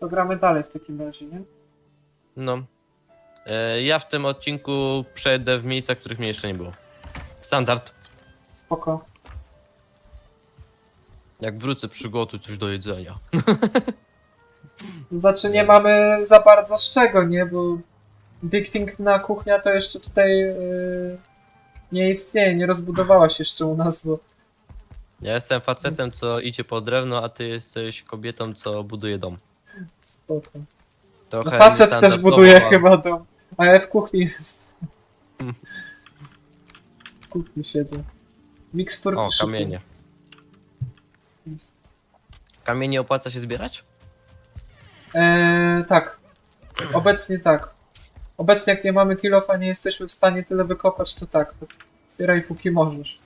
To gramy dalej w takim razie, nie? No. E, ja w tym odcinku przejdę w miejsca, których mnie jeszcze nie było. Standard. Spoko. Jak wrócę, przygotuj coś do jedzenia. Znaczy nie mamy za bardzo z czego, nie? Bo Big Thing na kuchnia to jeszcze tutaj yy, nie istnieje, nie rozbudowała się jeszcze u nas, bo Ja jestem facetem, co idzie po drewno, a ty jesteś kobietą, co buduje dom. Spoko. No, Trochę facet też buduje ale- chyba dom, a ja w kuchni jest. W kuchni siedzę. Miksturki O, szykuję. kamienie. Kamienie opłaca się zbierać? Eee, tak. Obecnie tak. Obecnie jak nie mamy kilofa, nie jesteśmy w stanie tyle wykopać, to tak. Zbieraj póki możesz.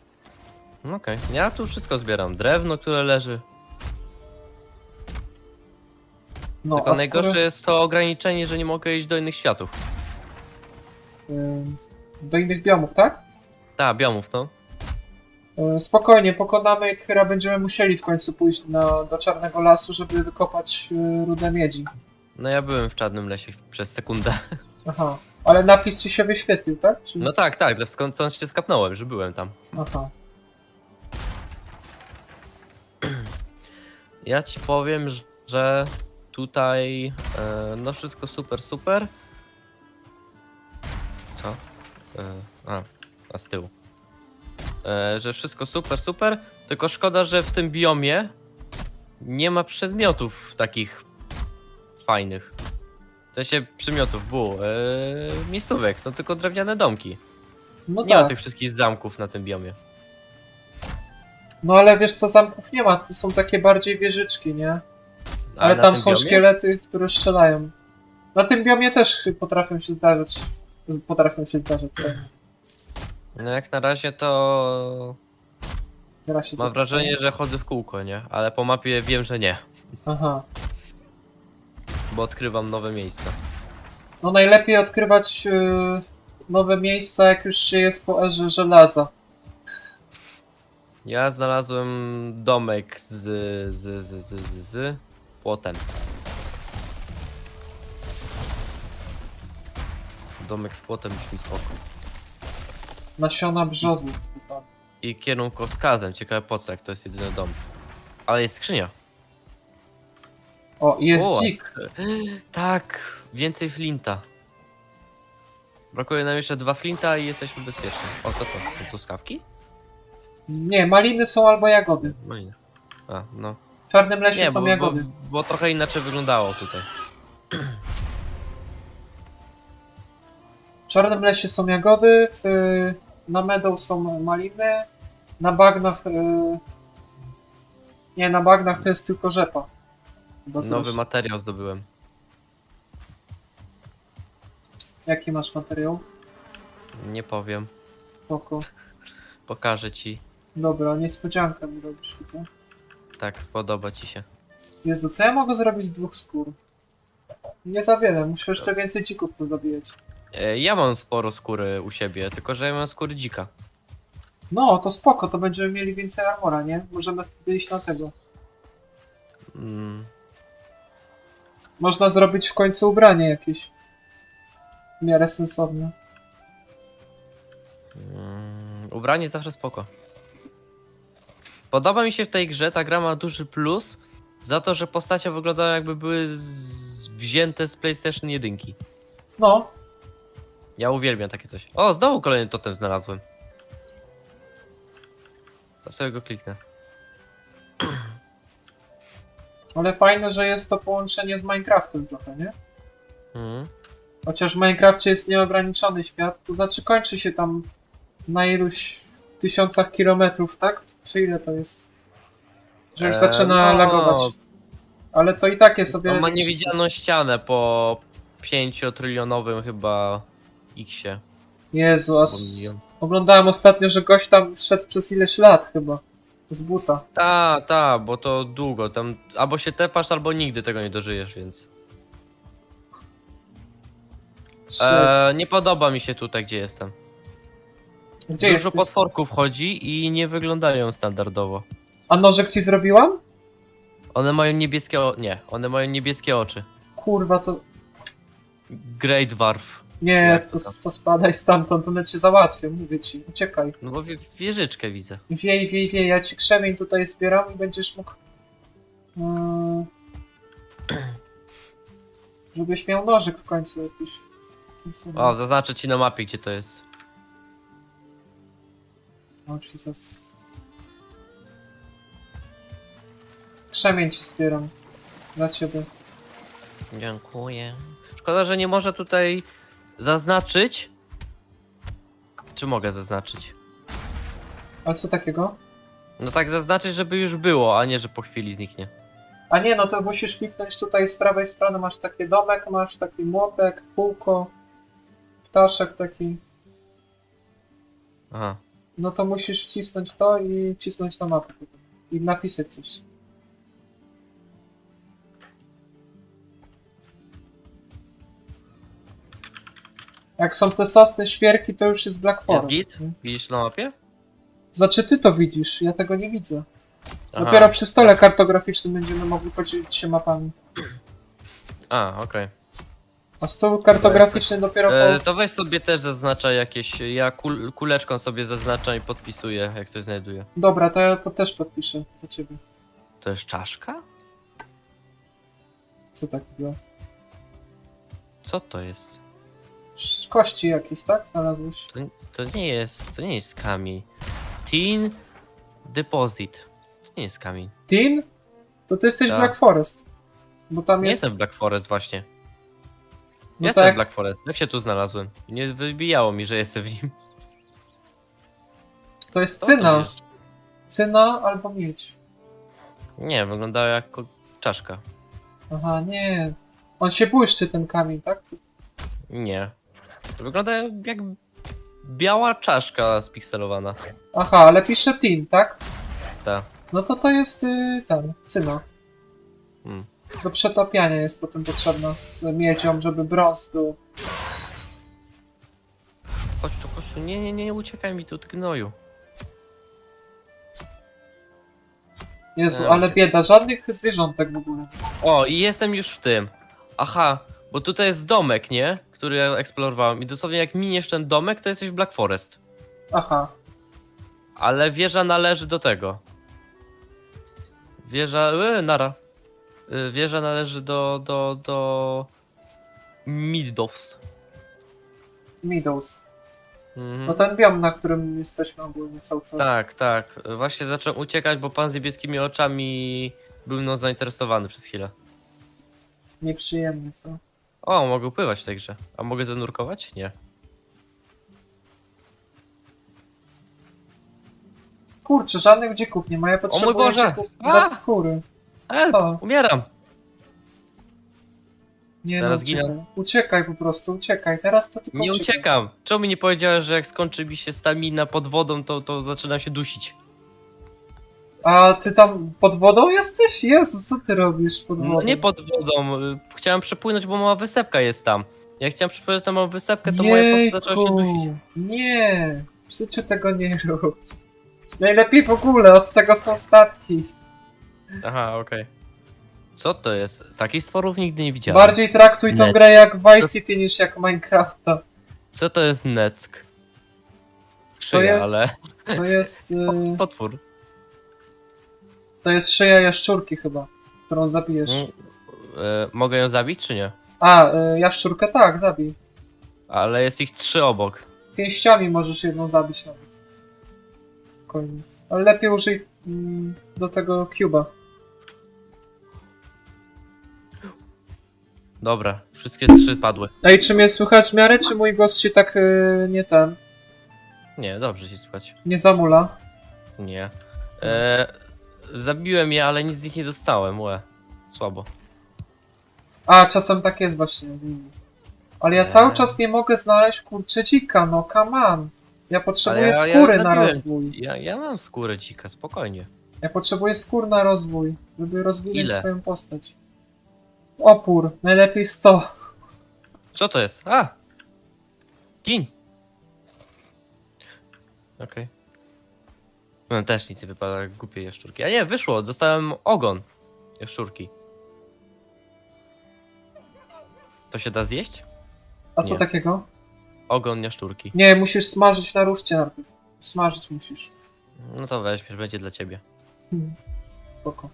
No Okej, ja tu wszystko zbieram. Drewno, które leży. No, Tylko a najgorsze skoro, jest to ograniczenie, że nie mogę iść do innych światów. do innych biomów, tak? Ta, biomów, no. Spokojnie, pokonamy ich, chyba będziemy musieli w końcu pójść na, do Czarnego Lasu, żeby wykopać e, rudę miedzi. No ja byłem w czarnym lesie przez sekundę. Aha. Ale napis ci się wyświetlił, tak? Czy... No tak, tak, to skąd się skapnąłem, że byłem tam. Aha. Ja ci powiem, że tutaj e, no wszystko super, super. Co? E, a, a z tyłu. E, że wszystko super, super, tylko szkoda, że w tym biomie nie ma przedmiotów takich fajnych. W sensie przedmiotów, bu, e, miejscówek, są tylko drewniane domki. No Nie ma tak. tych wszystkich zamków na tym biomie. No ale wiesz co, zamków nie ma, to są takie bardziej wieżyczki, nie? Ale na tam tym są biomie? szkielety, które strzelają. Na tym biomie też potrafią się zdarzyć. Potrafią się zdarzyć, co? No jak na razie to Teraz się Mam zapisałem. wrażenie, że chodzę w kółko, nie? Ale po mapie wiem, że nie, Aha. bo odkrywam nowe miejsca. No najlepiej odkrywać yy, nowe miejsca, jak już się jest po erze żelaza. Ja znalazłem domek z, z, z, z, z, z płotem. Domek z płotem już mi spoko. Nasiona brzozu. chyba. I kierunkowskazem, ciekawe po co, jak to jest jedyny dom. Ale jest skrzynia. O, i jest O, dzik. Tak, więcej flinta. Brakuje nam jeszcze dwa flinta i jesteśmy bezpieczni. O co to? Są to skawki? Nie, maliny są albo jagody. Malina. A, no. W czarnym lesie Nie, są bo, bo, jagody. bo trochę inaczej wyglądało tutaj. W czarnym lesie są jagody, w, na meadow są maliny, na bagnach... Yy, nie, na bagnach to jest tylko rzepa. Chyba Nowy zresztą. materiał zdobyłem. Jaki masz materiał? Nie powiem. Spoko. Pokażę ci. Dobra, niespodziankę mi robisz, widzę. Tak, spodoba ci się. Jezu, co ja mogę zrobić z dwóch skór? Nie za wiele, muszę jeszcze więcej dzików pozabijać. E, ja mam sporo skóry u siebie, tylko że ja mam skóry dzika. No, to spoko, to będziemy mieli więcej armora, nie? Możemy wtedy iść na tego. Mm, Można zrobić w końcu ubranie jakieś. W miarę sensowne. mm, ubranie zawsze spoko. Podoba mi się w tej grze, ta gra ma duży plus za to, że postacie wyglądają jakby były z... wzięte z PlayStation 1. No, Ja uwielbiam takie coś. O, znowu kolejny totem znalazłem. To sobie go kliknę. ale fajne, że jest to połączenie z Minecraftem trochę, nie? Mhm. Chociaż w Minecrafcie jest nieograniczony świat, to znaczy kończy się tam na iluś tysiącach kilometrów, tak? Czy ile to jest? Że już Eee, zaczyna no, lagować. Ale to i tak jest sobie. On ma niewidzialną ścianę po 5-trylionowym chyba X-ie. Jezu, oglądałem ostatnio, że gość tam szedł przez ileś lat chyba. Z buta. Ta, ta, bo to długo. Tam albo się tepasz, albo nigdy tego nie dożyjesz, więc. Szedł. E, nie podoba mi się tutaj, gdzie jestem. Gdzie Dużo jesteś? potworków chodzi i nie wyglądają standardowo. A nożek ci zrobiłam? One mają niebieskie o... Nie, one mają niebieskie oczy. Kurwa, to... Great Dwarf. Nie, Jak to, to tam? to spadaj stamtąd, one cię załatwią, mówię ci. Uciekaj. No bo wie, wieżyczkę widzę. Wiej, wiej, wiej, ja ci krzemień tutaj zbieram i będziesz mógł... Mm, żebyś miał nożyk w końcu jakiś. O, zaznaczę ci na mapie, gdzie to jest. O, Jesus. Krzemień ci zbieram. Dla ciebie. Dziękuję. Szkoda, że nie może tutaj zaznaczyć. Czy mogę zaznaczyć? Ale co takiego? No tak zaznaczyć, żeby już było, a nie, że po chwili zniknie. A nie, no to musisz kliknąć tutaj z prawej strony, masz taki domek, masz taki młotek, kółko, ptaszek taki. Aha. No to musisz wcisnąć to i wcisnąć na mapę. I napisać coś. Jak są te sosny, świerki, to już jest Black Forest. git? nie? Widzisz na mapie? Znaczy ty to widzisz, ja tego nie widzę. Aha. Dopiero przy stole kartograficznym będziemy mogli podzielić się mapami. A, okej. A stół kartograficzny dopiero E, po... To weź sobie też zaznacza jakieś. Ja kul, kuleczką sobie zaznaczam i podpisuję, jak coś znajduję. Dobra, to ja po- też podpiszę za ciebie. To jest czaszka? Co takiego? Co to jest? Sz- Kości jakieś, tak? Znalazłeś? To, to nie jest. To nie jest kamień. Tin Deposit. To nie jest kamień. Tin? To ty jesteś Tak. Black Forest. Bo tam Nie jest... jestem Black Forest właśnie. No jestem tak, Black Forest. Jak się tu znalazłem? Nie wybijało mi, że jestem w nim. to jest Co to cyna. jest? Cyna albo miedź. Nie, wyglądała jak ko- czaszka. Aha, nie. On się błyszczy, ten kamień, tak? Nie. To wygląda jak biała czaszka spikselowana. Aha, ale pisze tin, tak? Ta. No to to jest y, ten, cyna. Hmm. Do przetapiania jest potem potrzebna z miedzią, żeby brąz był. Chodź tu, chodź tu. Nie, nie, nie, nie uciekaj mi tu, ty gnoju. Jezu, ale bieda, żadnych zwierzątek w ogóle. O, i jestem już w tym. Aha, bo tutaj jest domek, nie? Który ja eksplorowałem. I dosłownie jak miniesz ten domek, to jesteś w Black Forest. Aha, Ale wieża należy do tego. Wieża. Yy, nara. Yy, wieża należy do. do. do. Middows. Meadows. Mhm. No ten biom, na którym jesteśmy ogólnie cały czas. Tak, tak. Właśnie zacząłem uciekać, bo pan z niebieskimi oczami był mną zainteresowany przez chwilę. Nieprzyjemnie, co? O, mogę pływać w tej grze. A mogę zanurkować? Nie. Kurczę, żadnych dzików nie ma, ja potrzebuję Boże! dzików A! bez skóry. E, Co? umieram! Nie Zaraz no, ginę. uciekaj. uciekaj po prostu, uciekaj, teraz to tylko Nie uciekaj. uciekam. Czemu mi nie powiedziałeś, że jak skończy mi się stamina pod wodą, to, to zaczynam się dusić? A ty tam pod wodą jesteś? Jezu, co ty robisz pod wodą? No nie pod wodą. y, Chciałem przepłynąć, bo mała wysepka jest tam. Jak chciałem przepłynąć na małą wysepkę, to moja postać zaczęła się dusić. Jejku, Nie, w życiu tego nie rób. Najlepiej w ogóle, od tego są statki. Aha, okej. Co to jest? Takich stworów nigdy nie widziałem. Bardziej traktuj tą Net. grę jak Vice City niż jak Minecrafta. Co to jest neck? Szyja, jest- ale... To jest, y, Potwór. to jest szyja jaszczurki chyba, którą zabijesz. Mm, e, mogę ją zabić, czy nie? A, y, jaszczurkę tak, zabij. Ale jest ich trzy obok. Pięściami możesz jedną zabić nawet. Spokojnie. Ale lepiej użyj mm, do tego cuba. Dobra, wszystkie trzy padły. Ej, czy mnie słychać w miarę, czy mój głos się tak y, nie ten, Nie, dobrze się słuchać. nie zamula? Nie. E, zabiłem je, ale nic z nich nie dostałem, łe. Słabo. A, czasem tak jest właśnie z nimi. Ale ja cały czas nie mogę znaleźć kurczę dzika, no come on. Ja potrzebuję Ale ja- ja skóry na zabiłem. rozwój. Ja, ja mam skórę dzika, spokojnie. Ja potrzebuję skór na rozwój, żeby rozwinąć Ile? swoją postać. Opór, najlepiej 100. Co to jest? A! Gin! Okej. No też nic nie wypada, głupie jaszczurki. A nie, wyszło, dostałem ogon. Jaszczurki. To się da zjeść? A co Nie. takiego? Ogon jaszczurki. Nie, musisz smażyć na ruszcie najpierw. Smażyć musisz. No to weźmiesz, będzie dla ciebie. Hmm. Spoko.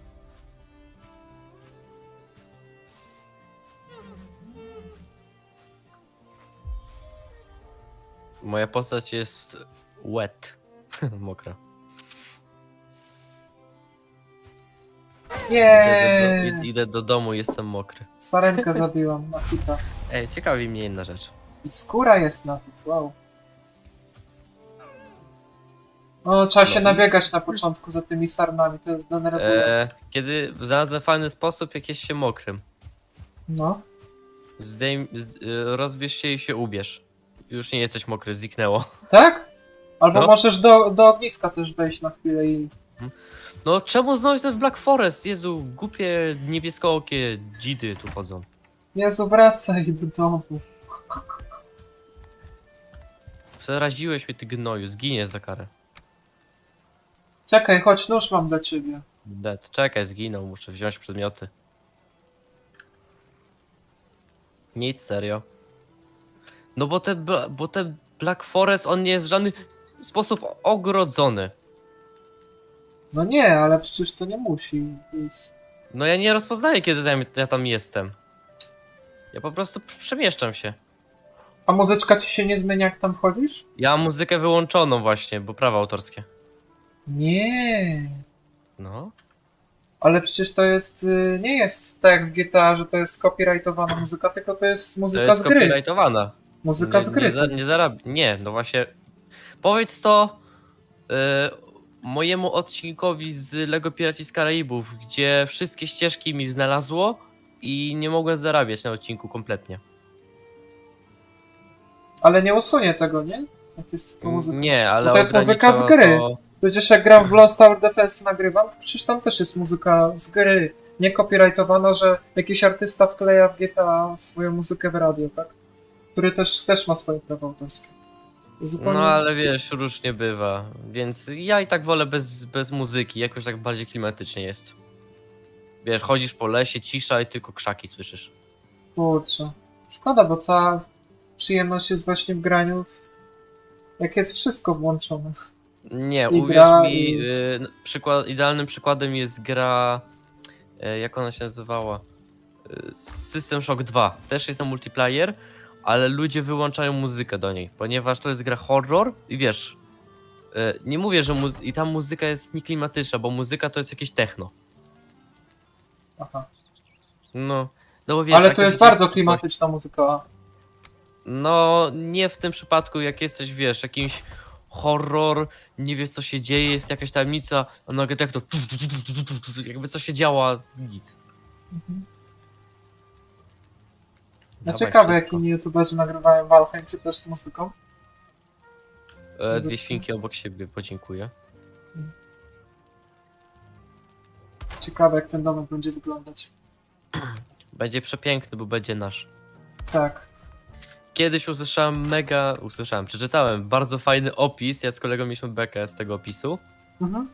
Moja postać jest wet. Mokra. Idę do, idę do domu, jestem mokry. Sarenkę zabiłam na hita. Ej, ciekawi mnie inna rzecz. I skóra jest na hit, wow. No, trzeba się No. nabiegać na początku za tymi sarnami, to jest E, denerwujące. kiedy znalazłem fajny sposób, jak jest się mokrym. No. Zdejm, z, y, rozbierz się i się ubierz. Już nie jesteś mokry, zniknęło. Tak? Albo No. możesz do, do ogniska też wejść na chwilę i... No czemu znowu jestem w Black Forest? Jezu, głupie niebieskookie dzidy tu chodzą. Jezu, wracaj do domu. Przeraziłeś mnie ty gnoju, zginiesz za karę. Czekaj, chodź, nóż mam dla ciebie. Dead, czekaj, zginął, muszę wziąć przedmioty. Nic, serio. No bo te, bla- bo te Black Forest, on nie jest w żadny sposób ogrodzony. No nie, ale przecież to nie musi. No ja nie rozpoznaję, kiedy tam- ja tam jestem. Ja po prostu przemieszczam się. A muzyczka ci się nie zmienia jak tam chodzisz? Ja mam muzykę wyłączoną właśnie, bo prawa autorskie. Nie. No. Ale przecież to jest, y, nie jest tak jak w GTA, że to jest copyrightowana muzyka, tylko to jest To muzyka jest z gry. copyrightowana. Muzyka z gry. Nie, za, nie. Nie, no właśnie. Powiedz to y, mojemu odcinkowi z Lego Piraci z Karaibów, gdzie wszystkie ścieżki mi znalazło i nie mogłem zarabiać na odcinku kompletnie. Ale nie usunie tego, nie? Jak jest tylko muzyka. Nie, ale to jest muzyka z ogranicza gry. To... Przecież jak gram w Lost Tower Defense nagrywam, przecież tam też jest muzyka z gry. Nie copyrightowana, że jakiś artysta wkleja w GTA swoją muzykę w radio, tak? Który też, też ma swoje prawa autorskie. Zupełnie... No ale wiesz, różnie bywa, więc ja i tak wolę bez, bez muzyki, jakoś tak bardziej klimatycznie jest. Wiesz, chodzisz po lesie, cisza i tylko krzaki słyszysz. Kurczę. Szkoda, bo cała przyjemność jest właśnie w graniu, jak jest wszystko włączone. Nie, I uwierz gra, mi, i- y, przykład, idealnym przykładem jest gra, y, jak ona się nazywała? Y, System Shock 2. Też jest na multiplayer, ale ludzie wyłączają muzykę do niej, ponieważ to jest gra horror i wiesz, y, nie mówię, że muzy- i ta muzyka jest nieklimatyczna, bo muzyka to jest jakieś techno. Aha. No, no bo wiesz, Ale jak to jest bardzo klimatyczna muzyka. No, nie w tym przypadku, jak jesteś, wiesz, jakimś horror, nie wiesz co się dzieje, jest jakaś tajemnica, a nagle tak to jakby co się działo, a nic. Mhm. No Dawaj ciekawe, wszystko. inni youtuberzy nagrywają Valheim, czy też z muzyką. E, dwie świnki obok siebie, podziękuję. Ciekawe, jak ten domek będzie wyglądać. Będzie przepiękny, bo będzie nasz. Tak. Kiedyś usłyszałem mega, usłyszałem, przeczytałem bardzo fajny opis, ja z kolegą mieliśmy bekę z tego opisu, Mhm.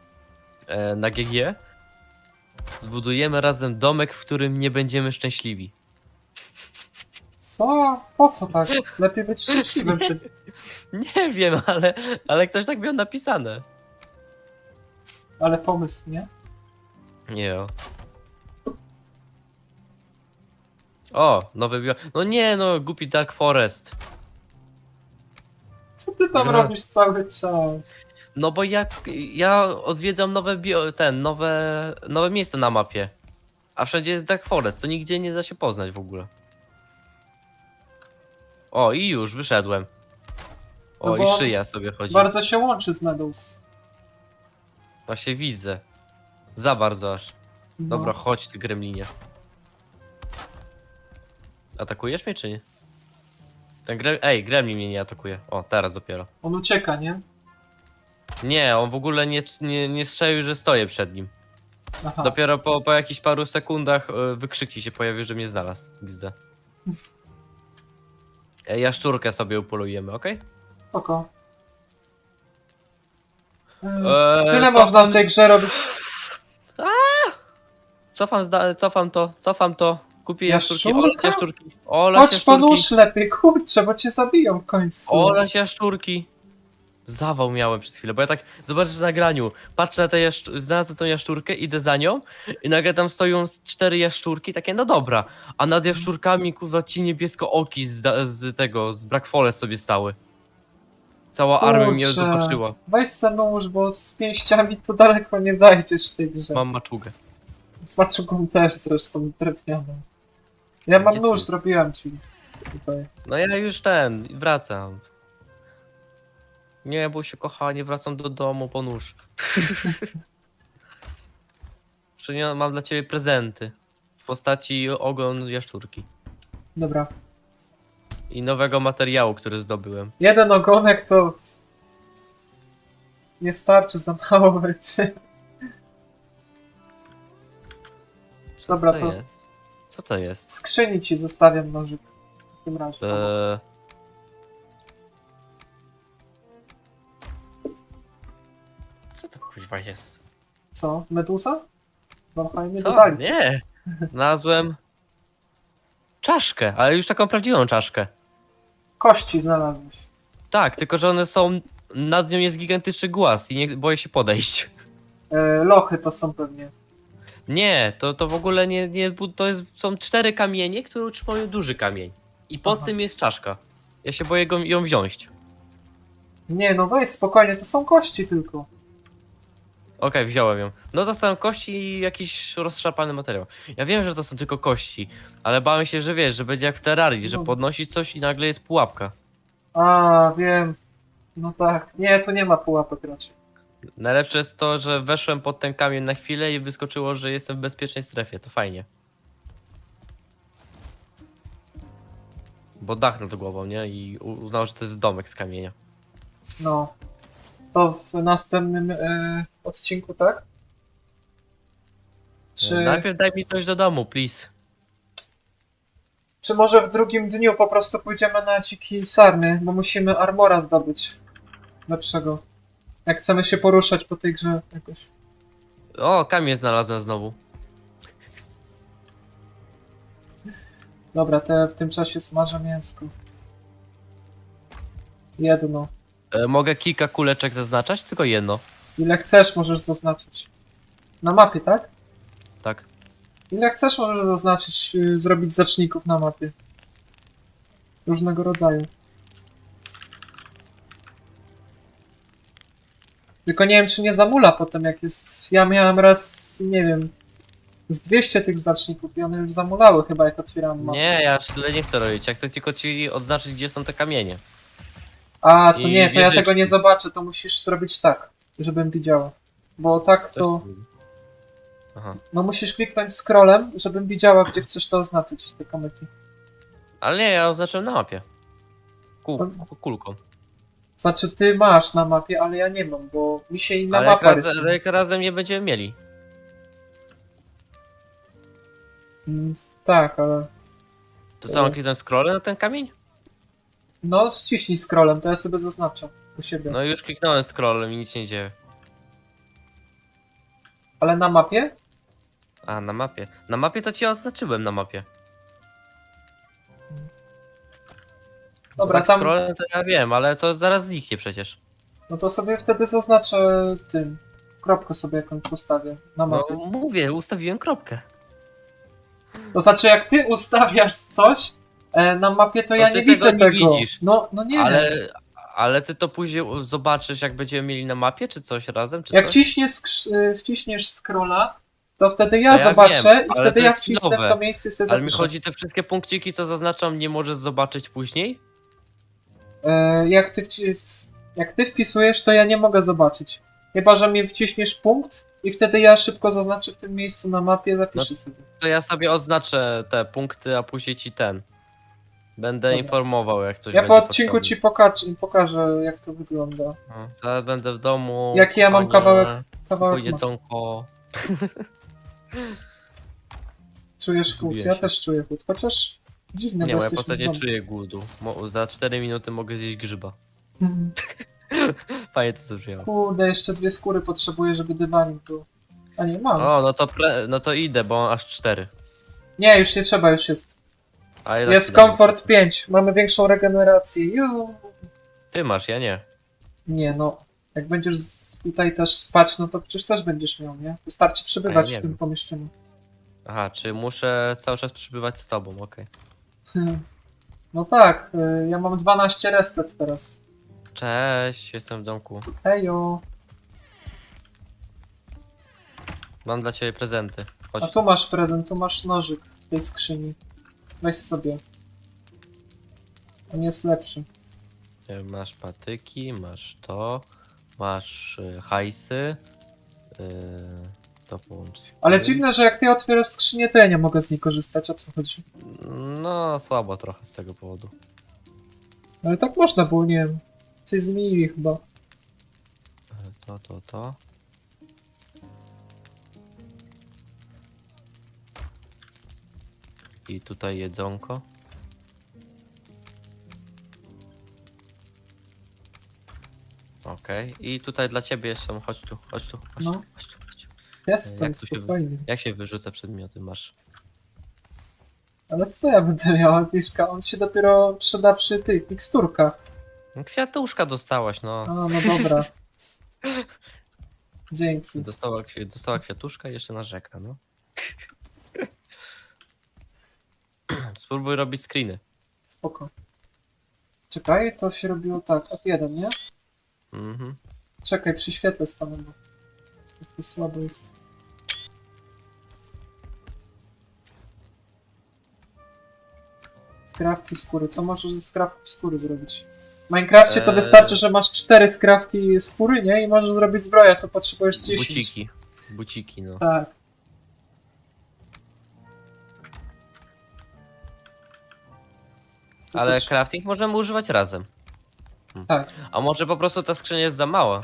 e, na GG. Zbudujemy razem domek, w którym nie będziemy szczęśliwi. Co? Po co tak? Lepiej być szczęśliwym. Czy... Nie wiem, ale, ale ktoś tak miał napisane. Ale pomysł, nie? Nie. O, nowy bio. No nie, no, głupi Dark Forest. Co ty tam Aha. robisz cały czas? No bo ja, ja odwiedzam nowe bio, ten, nowe, nowe miejsca na mapie. A wszędzie jest Dark Forest, to nigdzie nie da się poznać w ogóle. O, i już, wyszedłem. O, No i szyja sobie chodzi. Bardzo się łączy z Meadows. Właśnie widzę. Za bardzo aż. No. Dobra, chodź ty gremlinie. Atakujesz mnie czy nie? Ten gre... Ej, gremlin mnie nie atakuje. O, teraz dopiero. On ucieka, nie? Nie, on w ogóle nie, nie, nie strzelił, że stoję przed nim. Aha. Dopiero po, po jakichś paru sekundach e, wykrzyki się pojawił, że mnie znalazł. XD. E, Jaszczurkę sobie upolujemy, okej? Spoko. Eee, Eee, Tyle co można w tej grze robić. Cofam, zda- cofam to, cofam to. Kupię jaszczurki, Jaszczurka? olać jaszczurki. Olać Chodź jaszczurki. nóż lepiej, kurczę, bo cię zabiją w końcu. Olać jaszczurki. Zawał miałem przez chwilę, bo ja tak zobaczę na nagraniu, patrzę na tę jaszcz- znalazłem tą jaszczurkę, idę za nią i nagle tam stoją z- cztery jaszczurki, takie no dobra, a nad jaszczurkami kurwa ci niebiesko oki z, da- z tego, z Black Forest sobie stały. Cała armia mnie Kurczę. zobaczyła. Weź nóż, bo z pięściami to daleko nie zajdziesz w tej grze. Mam maczugę. Z maczugą też zresztą drewnianą. Ja mam Gdzie nóż, ty? zrobiłem ci. Tutaj. No ja już ten, wracam. Nie bój się kochanie, wracam do domu po nóż. Przyniosłem, mam dla ciebie prezenty. W postaci ogon jaszczurki. Dobra. I nowego materiału, który zdobyłem. Jeden ogonek to... Nie starczy za mało rzeczy. Co Dobra, to, to- jest? Co to W jest? skrzyni ci zostawiam nożyk. W tym razie. Eee... Co to kuźwa jest? Co? Medusa? Valheim nie Co? dodali. Nie! Znalazłem czaszkę, ale już taką prawdziwą czaszkę. Kości znalazłeś. Tak, tylko że one są. Nad nią jest gigantyczny głaz i nie boję się podejść. E, lochy to są pewnie. Nie, to, to w ogóle nie, nie. To jest, są cztery kamienie, które utrzymują duży kamień. I pod Aha. tym jest czaszka. Ja się boję go, ją wziąć. Nie, no weź spokojnie, to są kości tylko. Okej, wziąłem ją. No to są kości i jakiś rozszarpany materiał. Ja wiem, że to są tylko kości, ale bałem się, że wiesz, że będzie jak w Terrarii, że No. podnosisz coś i nagle jest pułapka. A, wiem. No tak. Nie, to nie ma pułapek raczej. Najlepsze jest to, że weszłem pod ten kamień na chwilę i wyskoczyło, że jestem w bezpiecznej strefie. To fajnie. Bo dach nad głową, nie? I u- uznał, że to jest domek z kamienia. No. To w następnym e, odcinku, tak? Czy, Najpierw daj mi coś do domu, please. czy może w drugim dniu po prostu pójdziemy na dziki sarny, bo musimy armora zdobyć. Lepszego. Jak chcemy się poruszać po tej grze jakoś. O, kamień znalazłem znowu. Dobra, te w tym czasie smażę mięsko. Jedno. E, mogę kilka kuleczek zaznaczać? Tylko jedno. Ile chcesz możesz zaznaczyć. Na mapie, tak? Tak. Ile chcesz możesz zaznaczyć, yy, zrobić zaczników na mapie. Różnego rodzaju. Tylko nie wiem, czy nie zamula potem, jak jest... Ja miałem raz, nie wiem, z 200 tych znaczników i one już zamulały chyba, jak otwierałem mapę. Nie, ja tyle nie chcę robić. Ja chcę tylko ci odznaczyć, gdzie są te kamienie. A, to I nie, to ja wieżyczki. tego nie zobaczę, to musisz zrobić tak, żebym widziała. Bo tak to... Aha. No musisz kliknąć scrollem, żebym widziała, gdzie chcesz to oznaczyć, te kamyki. Ale nie, ja oznaczyłem na mapie. Kół, ku- kulką. Znaczy ty masz na mapie, ale ja nie mam, bo mi się inna Ale jak, mapa raz, rysuje. jak razem nie będziemy mieli. Mm, tak, ale... To co, mam kliknąć scrollem na ten kamień? No, ściśnij scrollem, to ja sobie zaznaczę u siebie. No już kliknąłem scrollem i nic się nie dzieje. Ale na mapie? A, na mapie. Na mapie to ci oznaczyłem na mapie. Bo Dobra, tak tam... scrollem to ja wiem, ale to zaraz zniknie przecież. No to sobie wtedy zaznaczę tym. Kropkę sobie jakąś postawię na No mapie. mówię, ustawiłem kropkę. To znaczy, jak ty ustawiasz coś na mapie, to To ja ty nie widzę tego nie tego. widzisz. No, no nie wiem. Ale, ale ty to później zobaczysz, jak będziemy mieli na mapie, czy coś razem, czy Jak coś? wciśniesz, skrz- y, wciśniesz scrolla, to wtedy ja, To ja zobaczę wiem, i ale wtedy ja jest wcisnę w chwilowe. to miejsce i sobie Ale mi zapiszę. chodzi, te wszystkie punkciki, co zaznaczam, nie możesz zobaczyć później? E, jak, ty wci- jak ty wpisujesz, to ja nie mogę zobaczyć. Chyba, że mi wciśniesz punkt i wtedy ja szybko zaznaczę w tym miejscu na mapie, zapiszę sobie. To ja sobie oznaczę te punkty, a później ci ten. Będę informował, jak coś Ja będzie po odcinku potrzebne. ci pokażę, pokażę, jak to wygląda. No, zaraz będę w domu. Jaki ja mam panie, kawałek- Kawałek ma. Czujesz chłód? Zgubiłem Ja się. też czuję chłód, chociaż dziwne, Nie, bo bo ja jesteśmy w zasadzie domu. czuję głodu. Mo za 4 minuty mogę zjeść grzyba. Mhm. Fajnie to zabrzmiało. Kurde, jeszcze dwie skóry potrzebuję, żeby dywanik był. A nie, mam. O, no to, pre, no to idę, bo mam aż cztery. Nie, już nie trzeba, już jest. A jednak Jest komfort 5, mamy większą regenerację. Ju. Ty masz, ja nie. Nie no, jak będziesz z- tutaj też spać, no to przecież też będziesz miał, nie? Wystarczy przebywać nie w tym wiem. pomieszczeniu. Aha, czy muszę cały czas przybywać z tobą, okej. Hmm. No tak, y, ja mam 12 restet teraz. Cześć, jestem w domku. Hejo. Mam dla ciebie prezenty. Chodź. A tu masz prezent, tu masz nożyk w tej skrzyni. Weź sobie. On jest lepszy. E, Masz patyki, masz to, masz y, hajsy. Y, to połącz. z Ale tym. dziwne, że jak ty otwierasz skrzynię, to ja nie mogę z niej korzystać, o co chodzi? No, słabo trochę z tego powodu. Ale tak można było, nie wiem. Coś zmienili chyba. E, To, to, to. I tutaj jedzonko. Okej, i tutaj dla ciebie jeszcze, chodź tu, chodź tu, chodź No. tu, chodź tu, chodź tu. Jestem, Jak tu się- spokojnie. Jak się wyrzuca przedmioty masz? Ale co ja będę miała, Wiszka? On się dopiero przyda przy tych miksturkach. No, Kwiatuszka dostałaś, no. A, no dobra. Dzięki. Dostała, kwi- dostała kwiatuszka i jeszcze narzeka, no. Spróbuj robić screeny. Spoko. Czekaj, to się robiło tak. F1, nie? Mhm. Czekaj, przy świetle stanę, bo to słabo jest. Skrawki skóry. Co możesz ze skrawków skóry zrobić? W Minecrafcie to Eee. wystarczy, że masz cztery skrawki skóry, nie? I możesz zrobić zbroję, to potrzebujesz 10. Buciki. Buciki, no. Tak. Ale crafting możemy używać razem. Tak. A może po prostu ta skrzynia jest za mała?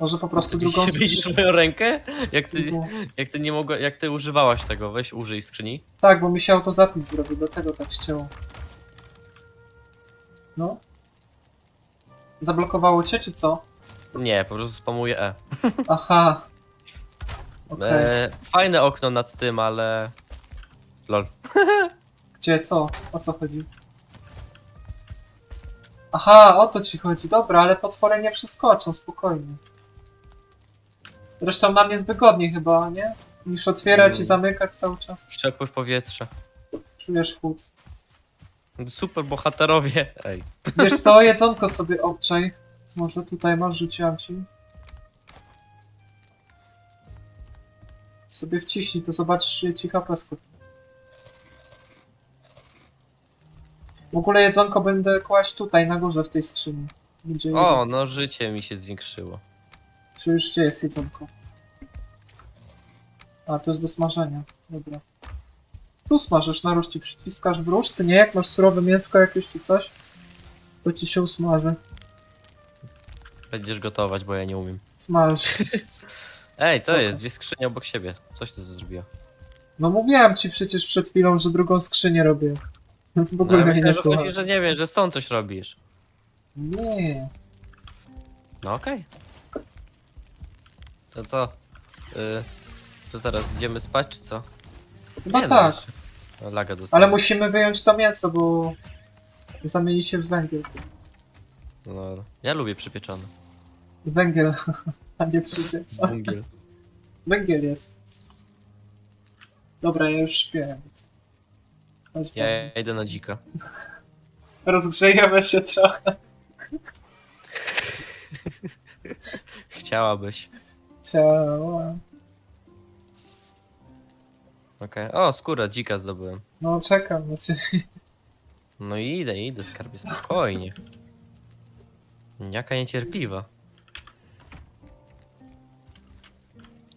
Może po prostu drugą Widzisz moją rękę? Jak ty, drugą- jak ty nie mogła, jak ty używałaś tego, weź użyj skrzyni. Tak, bo mi się autozapis zrobił, dlatego tak chciało. No. Zablokowało cię, czy co? Nie, po prostu spamuję E. Aha. Okej. e fajne okno nad tym, ale... Lol. Gdzie, co? O co chodzi? Aha, o to ci chodzi. Dobra, ale potwory nie przeskoczą, spokojnie. Zresztą nam jest wygodniej chyba, nie? Niż otwierać i Mm. zamykać cały czas. Przepływ powietrza. Czujesz chłód. Super bohaterowie. Ej. Wiesz co, jedzonko sobie obczaj. Może tutaj masz, rzuciłam ci. Sobie wciśnij, to zobaczysz, czy ci. W ogóle jedzonko będę kłaść tutaj, na górze w tej skrzyni. Będzie jedzonko. O, no życie mi się zwiększyło. Czy już gdzie jest jedzonko? A, to jest do smażenia. Dobra. Tu smażysz, na ci przyciskasz w róż, ty nie? Jak masz surowe mięsko jakieś czy coś, to ci się usmaży. Będziesz gotować, bo ja nie umiem. Smaż. Ej, co Spoko. jest? Dwie skrzynie obok siebie. Coś ty zrobiła. No mówiłam ci przecież przed chwilą, że drugą skrzynię robię. W No, ogóle ja mnie nie myślałem, że chodzi, że nie wiem, że stąd coś robisz. Nie. No okej. To co? Y, co teraz? Idziemy spać, czy co? Chyba Nie, no, tak. jeszcze. No, Laga dostałem. Ale musimy wyjąć to mięso, bo zamieni się w węgiel. No, ja lubię przypieczone. Węgiel, a nie przypiecz. Bungiel. Węgiel jest. Dobra, ja już śpię. Chodź tam. Ja idę na dzika. Rozgrzejemy się trochę. Chciałabyś. Ciała. Okej. O, skóra dzika zdobyłem. No czekam na ciebie. No i idę, idę, skarbie, spokojnie. Jaka niecierpliwa.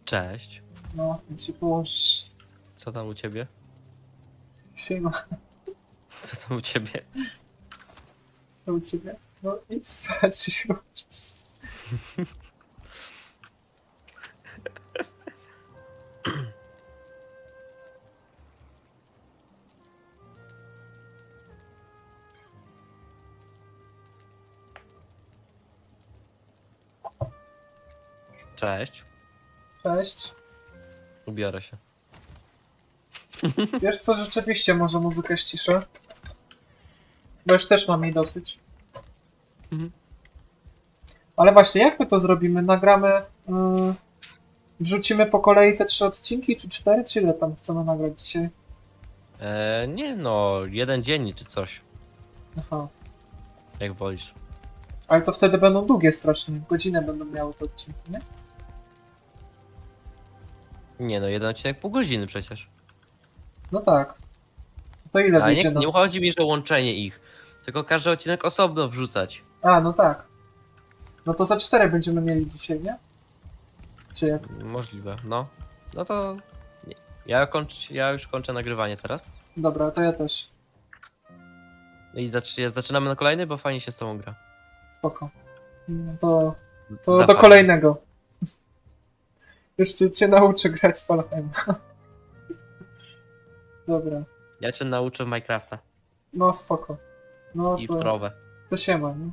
Cześć. No, ci położysz. Co tam u ciebie? Siema, Co tam u ciebie? to u ciebie. No idź spać już. Cześć. Cześć. Ubiorę się. Wiesz co, rzeczywiście może muzykę ściszę. Bo już też mam jej dosyć. Mhm. Ale właśnie, jak my to zrobimy? Nagramy... Yy, wrzucimy po kolei te trzy odcinki, czy cztery, czy ile tam chcemy nagrać dzisiaj? E, nie no, jeden dzień czy coś, Aha. jak wolisz. Ale to wtedy będą długie strasznie. Godzinę będą miały te odcinki, nie? Nie no, jeden odcinek pół godziny przecież. No tak. To ile wyjdzie nie, na... nie chodzi mi, że łączenie ich, tylko każdy odcinek osobno wrzucać. A, no tak. No to za cztery będziemy mieli dzisiaj, nie? Czy jak? Możliwe, no. No to nie. Ja, kończ, ja już kończę nagrywanie teraz. Dobra, to ja też. I zac- zaczynamy na kolejny, bo fajnie się z tobą gra. Spoko. No To, to do kolejnego. Jeszcze cię nauczę grać w Valheim. Dobra. Ja cię nauczę w Minecrafta No spoko. No i w to, trowę. to siema, nie?